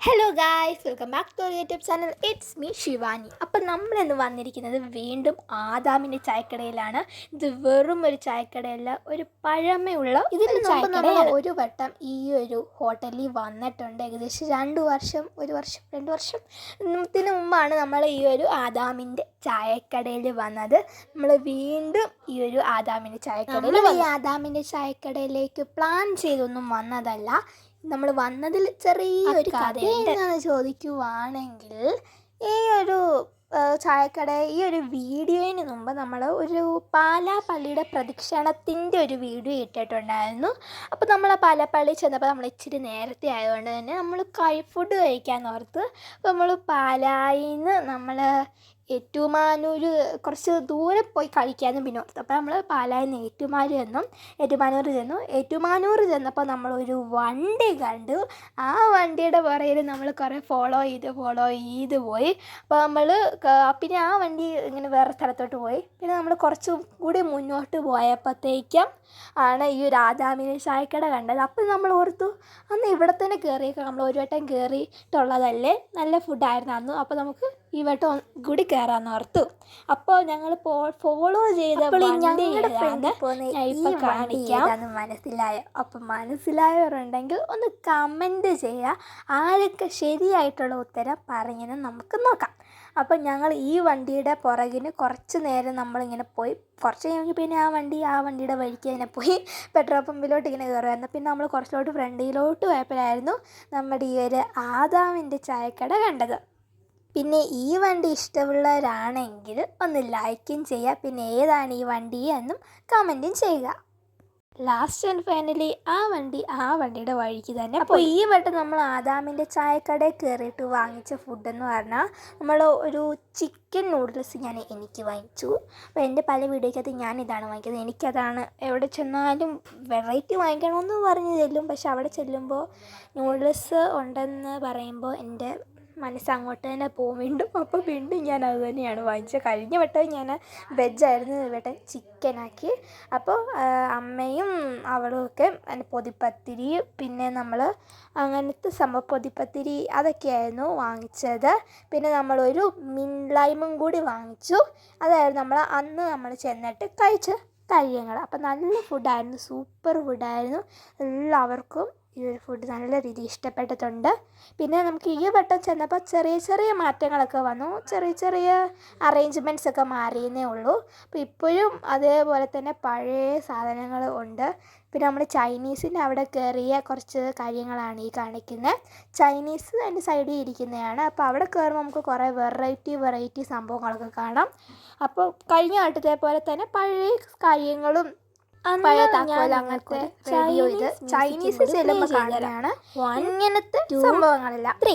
Hello guys welcome back to YouTube channel it's me Shivani അപ്പം നമ്മളിന്ന് വന്നിരിക്കുന്നത് വീണ്ടും ആദാമിന്റെ ചായക്കടയിലാണ്. ഇത് വെറും ഒരു ചായക്കടയല്ല ഒരു പഴമയുള്ള ഇതിന് മുമ്പ് നമ്മൾ ഒരു വട്ടം ഈ ഒരു ഹോട്ടലിൽ വന്നിട്ടുണ്ട്. ഏകദേശം രണ്ട് വർഷം ഒരു വർഷം രണ്ട് വർഷം ത്തിന് മുമ്പാണ് നമ്മൾ ഈ ഒരു ആദാമിന്റെ ചായക്കടയിൽ വന്നത്. നമ്മൾ വീണ്ടും ഈ ഒരു ആദാമിന്റെ ചായക്കടയിൽ ഈ ആദാമിന്റെ ചായക്കടയിലേക്ക് പ്ലാൻ ചെയ്തൊന്നും വന്നതല്ല. നമ്മൾ വന്നതിൽ ചെറിയൊരു കഥ ചോദിക്കുവാണെങ്കിൽ ഈ ഒരു ചായക്കട ഈ ഒരു വീഡിയോയിന് മുമ്പ് നമ്മൾ ഒരു പാലാപ്പള്ളിയുടെ പ്രദക്ഷിണത്തിന്റെ ഒരു വീഡിയോ ഇട്ടിട്ടുണ്ടായിരുന്നു. അപ്പോൾ നമ്മൾ ആ പാലാപ്പള്ളി ചെന്നപ്പോൾ നമ്മൾ ഇച്ചിരി നേരത്തെ ആയതുകൊണ്ട് തന്നെ നമ്മൾ കൈ ഫുഡ് കഴിക്കാൻ ഓർത്ത് അപ്പോൾ നമ്മൾ പാലായിൽ നിന്ന് നമ്മൾ ഏറ്റുമാനൂർ കുറച്ച് ദൂരെ പോയി കഴിക്കാമെന്ന് പിന്നെ ഓർത്തു. അപ്പോൾ നമ്മൾ പാലായിൽ നിന്ന് ഏറ്റുമാനൂർ ചെന്നു. ഏറ്റുമാനൂർ ചെന്നു. ഏറ്റുമാനൂർ ചെന്നപ്പോൾ നമ്മളൊരു വണ്ടി കണ്ടു. ആ വണ്ടിയുടെ പുറകിൽ നമ്മൾ കുറേ ഫോളോ ചെയ്ത് ഫോളോ ചെയ്ത് പോയി. അപ്പോൾ നമ്മൾ പിന്നെ ആ വണ്ടി ഇങ്ങനെ വേറെ സ്ഥലത്തോട്ട് പോയി. പിന്നെ നമ്മൾ കുറച്ചും കൂടി മുന്നോട്ട് പോയപ്പോഴത്തേക്കും ആണ് ഈ ഒരു ആദാമിനെ ചായക്കട കണ്ടത്. അപ്പോൾ നമ്മൾ ഓർത്തു അന്ന് ഇവിടെ തന്നെ കയറിയേക്കാം നമ്മൾ ഒരു വട്ടം കയറിയിട്ടുള്ളതല്ലേ നല്ല ഫുഡായിരുന്നു അന്ന്. അപ്പോൾ നമുക്ക് ഈ വട്ടം കൂടി കയറാന്ന് ഓർത്തു. അപ്പോൾ ഞങ്ങൾ ഫോളോ ചെയ്ത ഇപ്പം കാണിക്കാം. മനസ്സിലായോ? അപ്പം മനസ്സിലായവരുണ്ടെങ്കിൽ ഒന്ന് കമന്റ് ചെയ്യുക. ആരൊക്കെ ശരിയായിട്ടുള്ള ഉത്തരം പറഞ്ഞെന്ന് നമുക്ക് നോക്കാം. അപ്പം ഞങ്ങൾ ഈ വണ്ടിയുടെ പുറകിന് കുറച്ച് നേരം നമ്മളിങ്ങനെ പോയി. കുറച്ച് കഴിഞ്ഞ് പിന്നെ ആ വണ്ടി ആ വണ്ടിയുടെ വഴിക്ക് തന്നെ പോയി. പെട്രോൾ പമ്പിലോട്ട് ഇങ്ങനെ കയറുമായിരുന്നു. പിന്നെ നമ്മൾ കുറച്ചിലോട്ട് ഫ്രണ്ടിലോട്ട് പോയപ്പോഴായിരുന്നു നമ്മുടെ ഈ ഒരു ആദാമിന്റെ ചായക്കട കണ്ടത്. പിന്നെ ഈ വണ്ടി ഇഷ്ടമുള്ളവരാണെങ്കിൽ ഒന്ന് ലൈക്കും ചെയ്യുക. പിന്നെ ഏതാണ് ഈ വണ്ടി എന്നും കമന്റും ചെയ്യുക. ലാസ്റ്റ് ആൻഡ് ഫൈനലി ആ വണ്ടി ആ വണ്ടിയുടെ വഴിക്ക് തന്നെ. അപ്പോൾ ഈ വട്ടം നമ്മൾ ആദാമിന്റെ ചായക്കടയിൽ കയറിയിട്ട് വാങ്ങിച്ച ഫുഡെന്ന് പറഞ്ഞാൽ നമ്മൾ ഒരു ചിക്കൻ നൂഡിൽസ് ഞാൻ എനിക്ക് വാങ്ങിച്ചു. അപ്പോൾ എന്റെ പല വീഡിയോക്കകത്ത് ഞാൻ ഇതാണ് വാങ്ങിക്കുന്നത്. എനിക്കതാണ് എവിടെ ചെന്നാലും വെറൈറ്റി വാങ്ങിക്കണമെന്ന് പറഞ്ഞു ചെല്ലും. പക്ഷെ അവിടെ ചെല്ലുമ്പോൾ നൂഡിൽസ് ഉണ്ടെന്ന് പറയുമ്പോൾ എന്റെ മനസ്സ് അങ്ങോട്ട് തന്നെ പോകും വീണ്ടും അപ്പോൾ വീണ്ടും ഞാൻ അത് തന്നെയാണ് വാങ്ങിച്ചത്. കഴിഞ്ഞ വട്ടം ഞാൻ വെജായിരുന്നു ഇവിടെ ചിക്കനാക്കി അപ്പോൾ അമ്മയും അവളും ഒക്കെ പൊതിപ്പത്തിരി പിന്നെ നമ്മൾ അങ്ങനത്തെ സംഭവം പൊതിപ്പത്തിരി അതൊക്കെയായിരുന്നു വാങ്ങിച്ചത്. പിന്നെ നമ്മളൊരു മിൻലൈമും കൂടി വാങ്ങിച്ചു. അതായിരുന്നു നമ്മൾ അന്ന് നമ്മൾ ചെന്നിട്ട് കഴിച്ച കാര്യങ്ങൾ അപ്പം നല്ല ഫുഡായിരുന്നു സൂപ്പർ ഫുഡായിരുന്നു എല്ലാവർക്കും ഈ ഒരു ഫുഡ് നല്ല രീതിയിൽ ഇഷ്ടപ്പെട്ടിട്ടുണ്ട്. പിന്നെ നമുക്ക് ഈ വട്ടം ചെന്നപ്പോൾ ചെറിയ ചെറിയ മാറ്റങ്ങളൊക്കെ വന്നു. ചെറിയ ചെറിയ അറേഞ്ച്മെന്റ്സ് ഒക്കെ മാറിയെന്നേ ഉള്ളൂ. അപ്പോൾ ഇപ്പോഴും അതേപോലെ തന്നെ പഴയ സാധനങ്ങൾ ഉണ്ട്. പിന്നെ നമ്മൾ ചൈനീസിന്റെ അവിടെ കയറിയ കുറച്ച് കാര്യങ്ങളാണ് ഈ കാണിക്കുന്നത് ചൈനീസ് അതിന്റെ സൈഡിൽ ഇരിക്കുന്നതാണ്. അപ്പോൾ അവിടെ കയറുമ്പോൾ നമുക്ക് കുറേ വെറൈറ്റി വെറൈറ്റി സംഭവങ്ങളൊക്കെ കാണാം. അപ്പോൾ കഴിഞ്ഞ വട്ടത്തെ പോലെ തന്നെ പഴയ കാര്യങ്ങളും പഴയ താക്കോൽ അങ്ങനത്തെ റേഡിയോ ഇത് ചൈനീസ് ചെല്ലുമ്പോൾ കാണുന്നതാണ്. ഇങ്ങനത്തെ സംഭവങ്ങളെല്ലാം. ത്രീ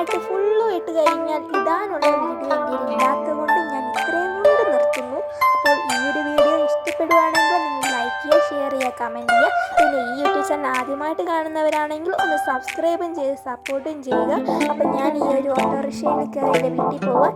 പാട്ട് ഫുള്ളും ഇട്ട് കഴിഞ്ഞാൽ ഇടാനുള്ള വീഡിയോ ഇല്ലാത്തതുകൊണ്ട് ഞാൻ ഇത്രയും കൊണ്ട് നിർത്തുന്നു. അപ്പോൾ ഈ ഒരു വീഡിയോ ഇഷ്ടപ്പെടുവാണെങ്കിൽ നിങ്ങൾ ലൈക്ക് ചെയ്യുക ഷെയർ ചെയ്യുക കമന്റ് ചെയ്യുക. പിന്നെ ഈ യൂട്യൂബ് ചാനൽ ആദ്യമായിട്ട് കാണുന്നവരാണെങ്കിൽ ഒന്ന് സബ്സ്ക്രൈബും ചെയ്ത് സപ്പോർട്ടും ചെയ്യുക. അപ്പോൾ ഞാൻ ഈ ഒരു ഓട്ടോറിക്ഷയിലേക്ക് അതിന്റെ വീട്ടിൽ പോവാം